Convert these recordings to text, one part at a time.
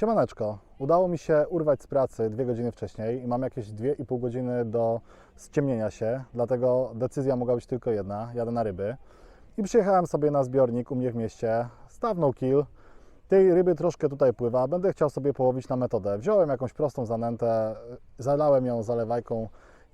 Siemaneczko, udało mi się urwać z pracy dwie godziny wcześniej i mam jakieś 2,5 godziny do ściemnienia się, dlatego decyzja mogła być tylko jedna, jadę na ryby. I przyjechałem sobie na zbiornik u mnie w mieście, stawnął kill, tej ryby troszkę tutaj pływa, będę chciał sobie połowić na metodę. Wziąłem jakąś prostą zanętę, zalałem ją zalewajką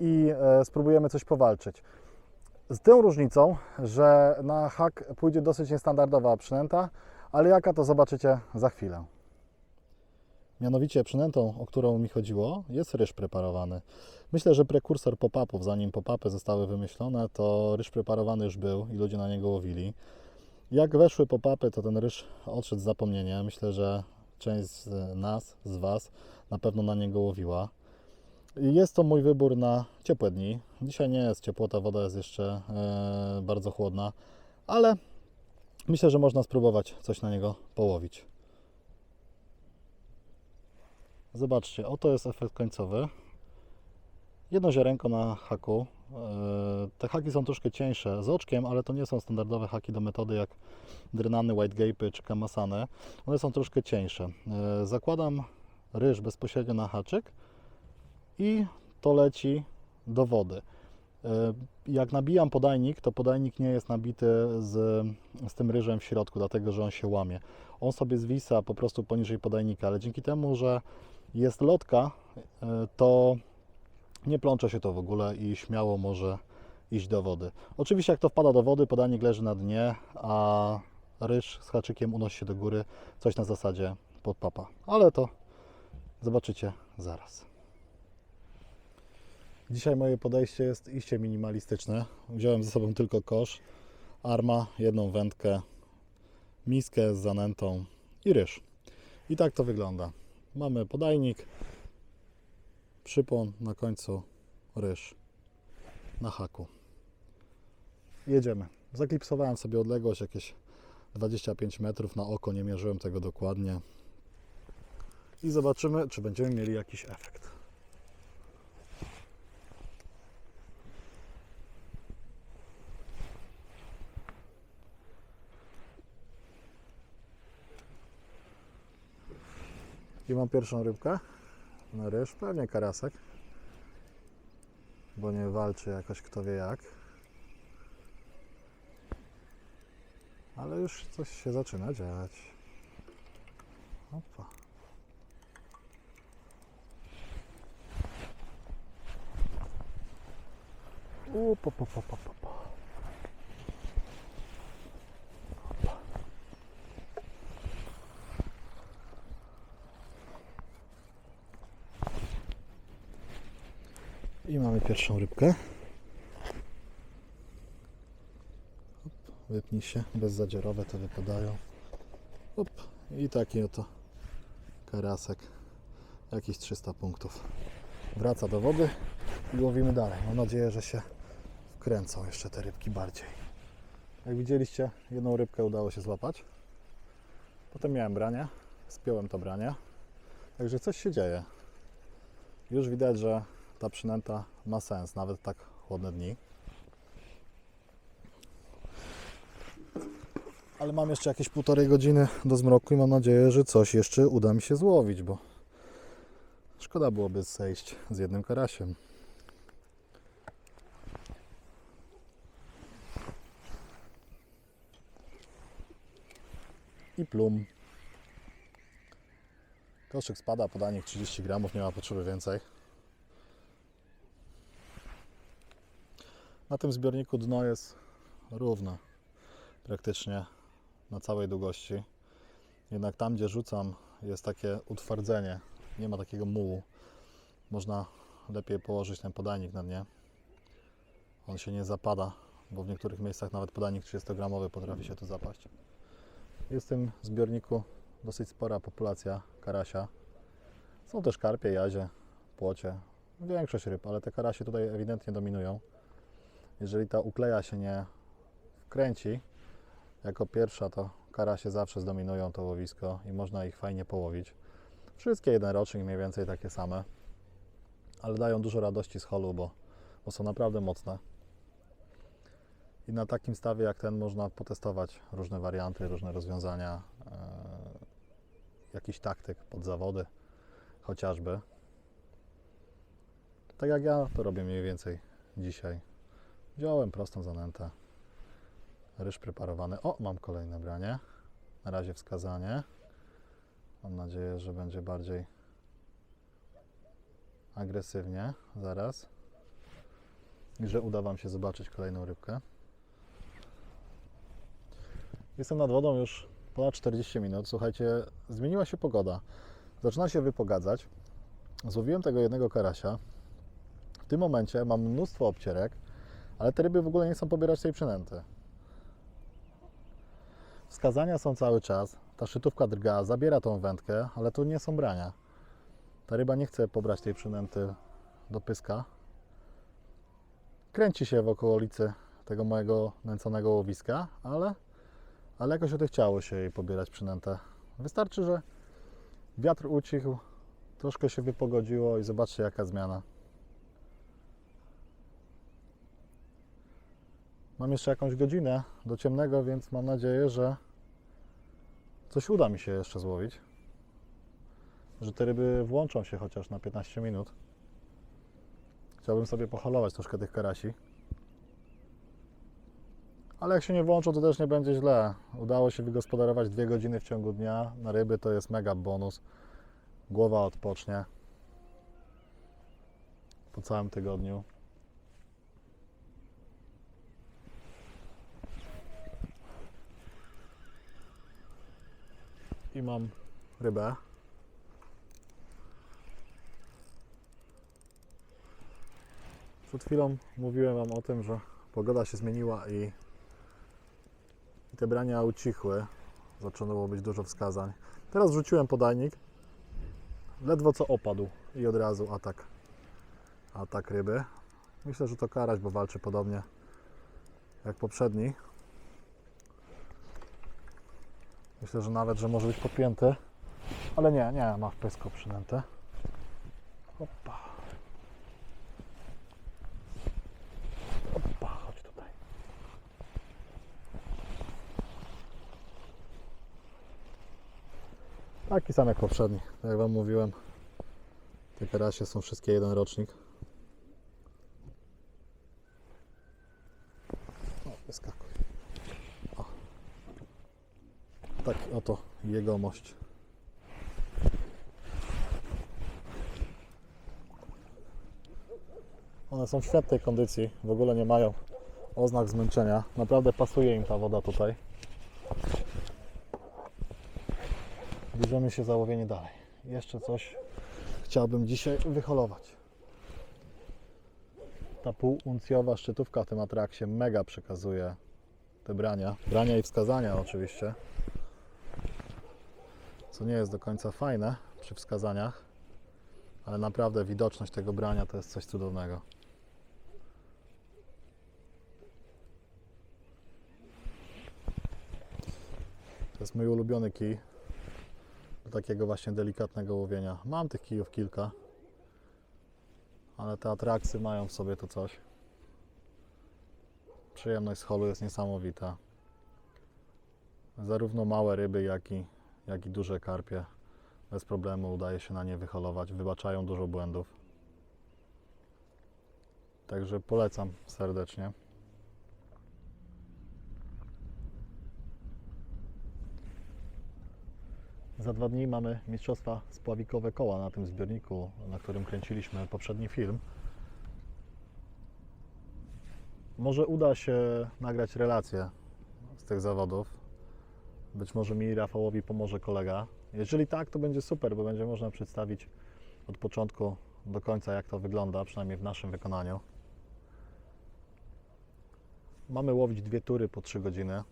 i e, spróbujemy coś powalczyć. Z tą różnicą, że na hak pójdzie dosyć niestandardowa przynęta, ale jaka to zobaczycie za chwilę. Mianowicie przynętą, o którą mi chodziło, jest ryż preparowany. Myślę, że prekursor pop-upów, zanim pop-upy zostały wymyślone, to ryż preparowany już był i ludzie na niego łowili. Jak weszły pop-upy, to ten ryż odszedł z zapomnienia. Myślę, że część z nas, z Was na pewno na niego łowiła. Jest to mój wybór na ciepłe dni. Dzisiaj nie jest ciepło, ta woda jest jeszcze e, bardzo chłodna, ale myślę, że można spróbować coś na niego połowić. Zobaczcie, oto jest efekt końcowy. Jedno ziarenko na haku. E, Te haki są troszkę cieńsze z oczkiem, ale to nie są standardowe haki do metody jak drynany, white gape czy kamasane. One są troszkę cieńsze. E, Zakładam ryż bezpośrednio na haczyk i to leci do wody. E, Jak nabijam podajnik, to podajnik nie jest nabity z, z tym ryżem w środku, dlatego że on się łamie. On sobie zwisa po prostu poniżej podajnika, ale dzięki temu, że jest lotka, e, to nie plącze się to w ogóle i śmiało może iść do wody. Oczywiście jak to wpada do wody, podajnik leży na dnie, a ryż z haczykiem unosi się do góry, coś na zasadzie podpapa. Ale to zobaczycie zaraz. Dzisiaj moje podejście jest iście minimalistyczne. Wziąłem ze sobą tylko kosz, arma, jedną wędkę, miskę z zanętą i ryż. I tak to wygląda. Mamy podajnik, przypon, na końcu ryż na haku. Jedziemy. Zaklipsowałem sobie odległość jakieś 25 metrów na oko, nie mierzyłem tego dokładnie. I zobaczymy, czy będziemy mieli jakiś efekt. I mam pierwszą rybkę na ryż, pewnie karasek, bo nie walczy jakoś kto wie jak. Ale już coś się zaczyna dziać. Opa. U, po, po, po, po, po, pierwszą rybkę. Hop, wypnij się, bezzadziorowe to wypadają. Hop, I taki oto karasek, jakieś 300 punktów. Wraca do wody i łowimy dalej. Mam nadzieję, że się wkręcą jeszcze te rybki bardziej. Jak widzieliście, jedną rybkę udało się złapać. Potem miałem branie, spiąłem to branie. Także coś się dzieje. Już widać, że ta przynęta ma sens, nawet tak chłodne dni. Ale mam jeszcze jakieś półtorej godziny do zmroku i mam nadzieję, że coś jeszcze uda mi się złowić, bo szkoda byłoby zejść z jednym karasiem. I plum. Koszyk spada, podanik 30 gramów, nie ma potrzeby więcej. Na tym zbiorniku dno jest równe, praktycznie na całej długości. Jednak tam, gdzie rzucam, jest takie utwardzenie, nie ma takiego mułu. Można lepiej położyć ten podajnik na dnie. On się nie zapada, bo w niektórych miejscach nawet podajnik 30-gramowy potrafi się tu zapaść. Jest w tym zbiorniku dosyć spora populacja karasia. Są też karpie, jazie, płocie, większość ryb, ale te karasie tutaj ewidentnie dominują jeżeli ta ukleja się nie wkręci jako pierwsza, to karasie zawsze zdominują to łowisko i można ich fajnie połowić. Wszystkie jeden rocznik mniej więcej takie same, ale dają dużo radości z holu, bo, bo są naprawdę mocne. I na takim stawie jak ten można potestować różne warianty, różne rozwiązania. e, jakiś taktyk pod zawody, chociażby. Tak jak ja to robię mniej więcej dzisiaj. Wziąłem prostą zanętę, ryż preparowany. O, mam kolejne branie. Na razie wskazanie. Mam nadzieję, że będzie bardziej agresywnie zaraz. I że uda Wam się zobaczyć kolejną rybkę. Jestem nad wodą już ponad 40 minut. Słuchajcie, zmieniła się pogoda. Zaczyna się wypogadzać. Złowiłem tego jednego karasia. W tym momencie mam mnóstwo obcierek, ale te ryby w ogóle nie chcą pobierać tej przynęty. Wskazania są cały czas. Ta szytówka drga, zabiera tą wędkę, ale to nie są brania. Ta ryba nie chce pobrać tej przynęty do pyska. Kręci się w okolicy tego mojego nęconego łowiska, ale, ale jakoś odechciało się jej pobierać przynętę. Wystarczy, że wiatr ucichł, troszkę się wypogodziło i zobaczcie jaka zmiana. Mam jeszcze jakąś godzinę do ciemnego, więc mam nadzieję, że coś uda mi się jeszcze złowić. Że te ryby włączą się chociaż na 15 minut. Chciałbym sobie poholować troszkę tych karasi. Ale jak się nie włączą, to też nie będzie źle. Udało się wygospodarować dwie godziny w ciągu dnia. Na ryby to jest mega bonus. Głowa odpocznie. Po całym tygodniu. I mam rybę. Przed chwilą mówiłem Wam o tym, że pogoda się zmieniła i, te brania ucichły. Zaczęło być dużo wskazań. Teraz rzuciłem podajnik. Ledwo co opadł i od razu atak. Atak ryby. Myślę, że to karaś, bo walczy podobnie jak poprzedni. Myślę, że nawet, że może być podpięty. Ale nie, nie, ma w pysku przynętę. Opa. Opa, chodź tutaj. Taki sam jak poprzedni. Jak Wam mówiłem, te karasie są wszystkie jeden rocznik. O, wyskakuj. O. Taki oto jegomość. One są w świetnej kondycji, w ogóle nie mają oznak zmęczenia. Naprawdę pasuje im ta woda tutaj. Bierzemy się za łowienie dalej. Jeszcze coś chciałbym dzisiaj wyholować. Ta półuncjowa szczytówka w tym atrakcie mega przekazuje te brania. Brania i wskazania oczywiście. Co nie jest do końca fajne przy wskazaniach, ale naprawdę widoczność tego brania to jest coś cudownego. To jest mój ulubiony kij do takiego właśnie delikatnego łowienia. Mam tych kijów kilka, ale te atrakcje mają w sobie to coś. Przyjemność z holu jest niesamowita. Zarówno małe ryby, jak i, jak i duże karpie bez problemu udaje się na nie wyholować. Wybaczają dużo błędów. Także polecam serdecznie. Za dwa dni mamy Mistrzostwa Spławikowe Koła na tym zbiorniku, na którym kręciliśmy poprzedni film. Może uda się nagrać relację z tych zawodów. Być może mi Rafałowi pomoże kolega. Jeżeli tak, to będzie super, bo będzie można przedstawić od początku do końca, jak to wygląda, przynajmniej w naszym wykonaniu. Mamy łowić dwie tury po 3 godziny.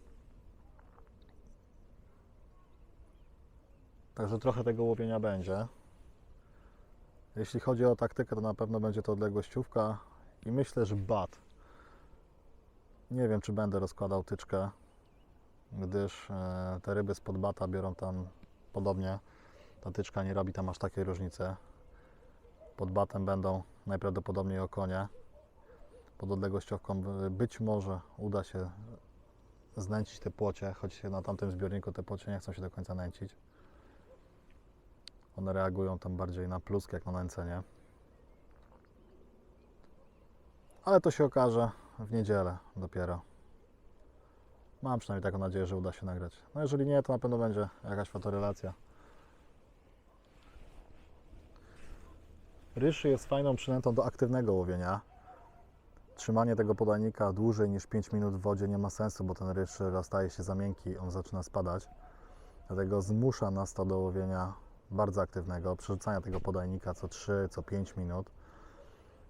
Także trochę tego łowienia będzie. Jeśli chodzi o taktykę, to na pewno będzie to odległościówka i myślę, że bat. Nie wiem, czy będę rozkładał tyczkę, gdyż e, te ryby spod bata biorą tam podobnie. Ta tyczka nie robi tam aż takiej różnicy. Pod batem będą najprawdopodobniej okonie. Pod odległościówką y, być może uda się znęcić te płocie, choć na tamtym zbiorniku te płocie nie chcą się do końca nęcić. One reagują tam bardziej na plusk jak na nęcenie. Ale to się okaże w niedzielę dopiero. Mam przynajmniej taką nadzieję, że uda się nagrać. No jeżeli nie, to na pewno będzie jakaś fotorelacja. Ryż jest fajną przynętą do aktywnego łowienia. Trzymanie tego podajnika dłużej niż 5 minut w wodzie nie ma sensu, bo ten ryż staje się za miękki, on zaczyna spadać. Dlatego zmusza nas to do łowienia bardzo aktywnego, przerzucania tego podajnika co 3, co 5 minut.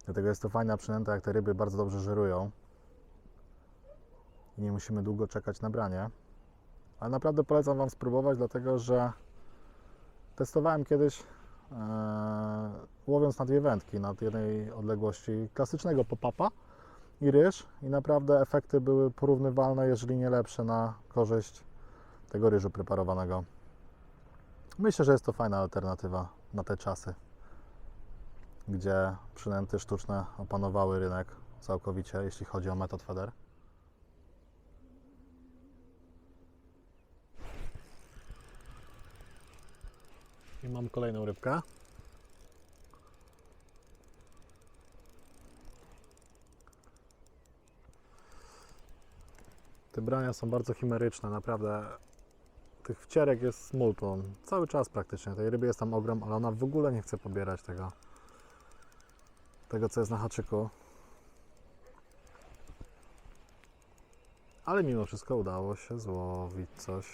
Dlatego jest to fajna przynęta, jak te ryby bardzo dobrze żerują i nie musimy długo czekać na branie. Ale naprawdę polecam Wam spróbować, dlatego że testowałem kiedyś e, łowiąc na dwie wędki, na jednej odległości klasycznego pop-upa i ryż i naprawdę efekty były porównywalne, jeżeli nie lepsze na korzyść tego ryżu preparowanego. Myślę, że jest to fajna alternatywa na te czasy, gdzie przynęty sztuczne opanowały rynek całkowicie, jeśli chodzi o metod feder. I mam kolejną rybkę. Te brania są bardzo chimeryczne, naprawdę. Tych wcierek jest multum. Cały czas praktycznie. Tej ryby jest tam ogrom, ale ona w ogóle nie chce pobierać tego, tego co jest na haczyku. Ale mimo wszystko udało się złowić coś.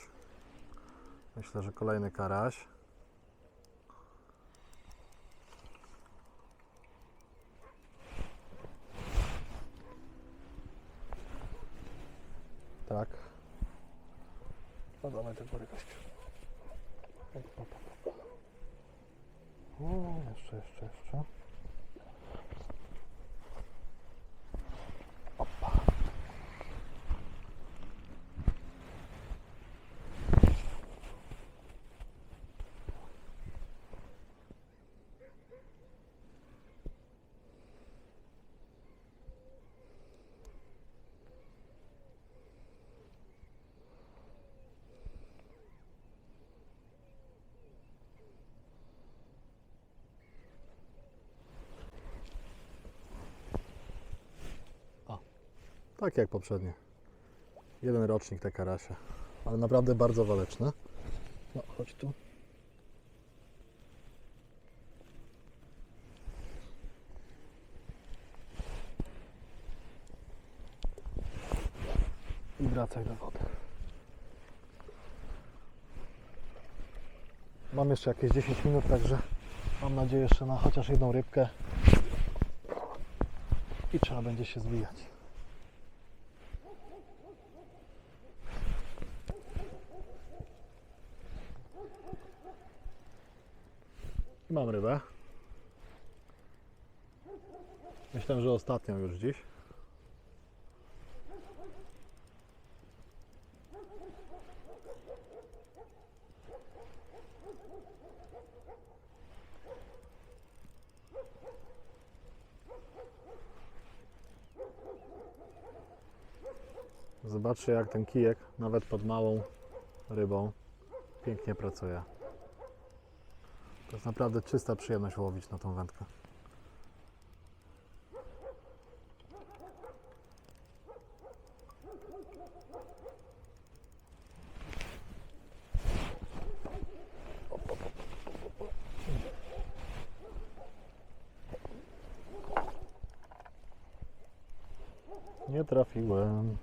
Myślę, że kolejny karaś. Tak. No dawaj tego gości. O, jeszcze, jeszcze, jeszcze. Tak jak poprzednie. Jeden rocznik te karasie. Ale naprawdę bardzo waleczne. No, chodź tu. I wracaj do wody. Mam jeszcze jakieś 10 minut, także mam nadzieję jeszcze na chociaż jedną rybkę. I trzeba będzie się zwijać. Mam rybę. Myślę, że ostatnią już dziś. Zobaczcie jak ten kijek nawet pod małą rybą pięknie pracuje. To jest naprawdę czysta przyjemność łowić na tą wędkę. Nie trafiłem.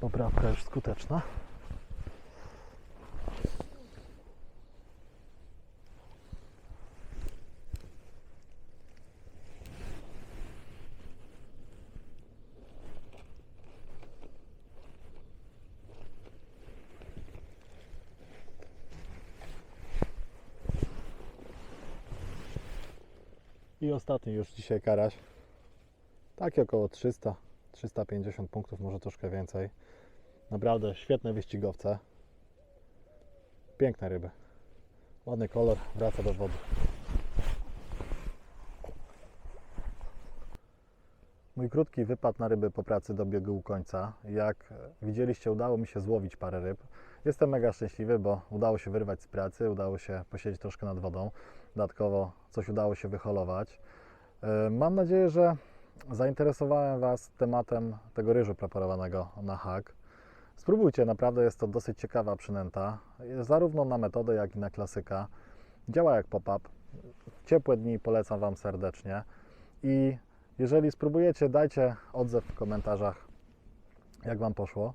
Poprawka już skuteczna. I ostatni już dzisiaj karaś. Taki około 300, 350 punktów, może troszkę więcej. Naprawdę świetne wyścigowce. Piękne ryby. Ładny kolor, wraca do wody. Mój krótki wypad na ryby po pracy dobiegł końca. Jak widzieliście, udało mi się złowić parę ryb. Jestem mega szczęśliwy, bo udało się wyrwać z pracy, udało się posiedzieć troszkę nad wodą. Dodatkowo coś udało się wyholować. E, Mam nadzieję, że zainteresowałem Was tematem tego ryżu preparowanego na hak. Spróbujcie, naprawdę jest to dosyć ciekawa przynęta, zarówno na metodę, jak i na klasyka. Działa jak pop-up. Ciepłe dni polecam Wam serdecznie. I jeżeli spróbujecie, dajcie odzew w komentarzach, jak Wam poszło.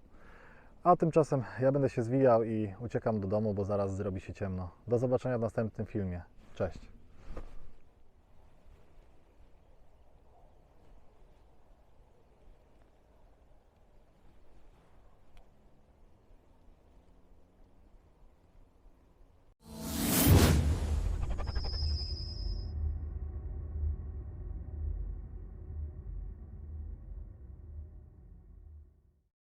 A tymczasem ja będę się zwijał i uciekam do domu, bo zaraz zrobi się ciemno. Do zobaczenia w następnym filmie. Cześć.